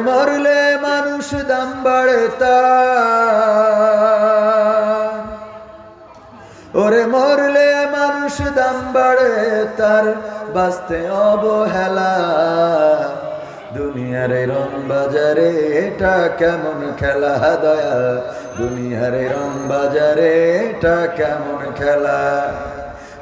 মরলে মানুষ দাম বাড়ে ওরে মরলে মানুষ দাম বাড়ে তার বাঁচতে অবহেলা। দুনিয়ারে রং বাজারে এটা কেমন খেলা, দয়াল? দুনিয়ারে রং বাজারে এটা কেমন খেলা?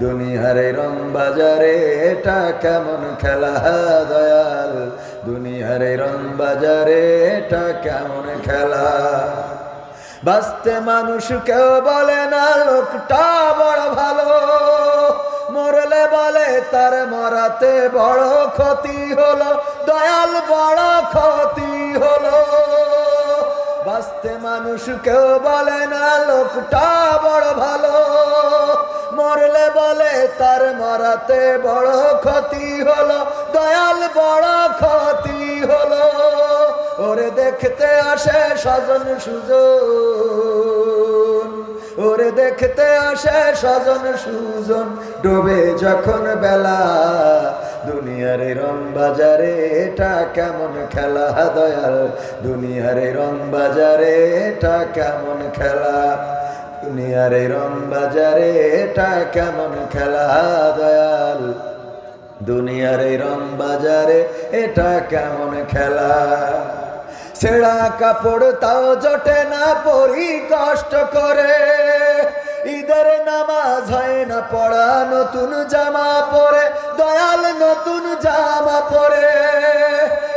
দুনিয়ারে রং বাজারে, এটা কেমন খেলা দয়াল? দুনিয়ারে রং বাজারে, এটা কেমন খেলা? বাঁচতে মানুষ কেউ বলে না, লোকটা বড় ভালো। মরলে বলে, তার মরাতে বড় ক্ষতি হলো। দয়াল বড় ক্ষতি হলো। বাঁচতে মানুষ কেউ বলে না, লোকটা বড় ভালো। মরলে বলে, তার মরাতে বড় ক্ষতি হলো, দয়াল বড় ক্ষতি হলো। ওরে দেখতে আসে স্বজন সুজন, ওরে দেখতে আসে স্বজন সুজন, ডোবে যখন বেলা। দুনিয়ারে রং বাজারে এটা কেমন খেলা, দয়াল? দুনিয়ারে রং বাজারে এটা কেমন খেলা? দুনিয়ারে রং বাজারে এটা কেমন খেলা, দয়াল? দুনিয়ারে রং বাজারে এটা কেমন খেলা? ছেঁড়া কাপড় তাও জটে না, পরি কষ্ট করে। ঈদের নামাজ হয় না পড়া, নতুন জামা পরে। দয়াল, নতুন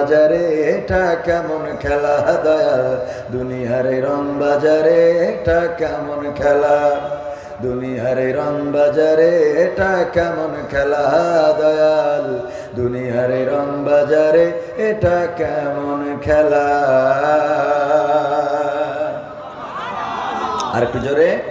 বাজারে এটা কেমন খেলা, দয়াল? দুনিয়ারে রং বাজারে এটা কেমন খেলা? দুনিয়ারে রং বাজারে এটা কেমন খেলা, দয়াল? দুনিয়ারে রং বাজারে এটা কেমন খেলা? আর একটু জোরে।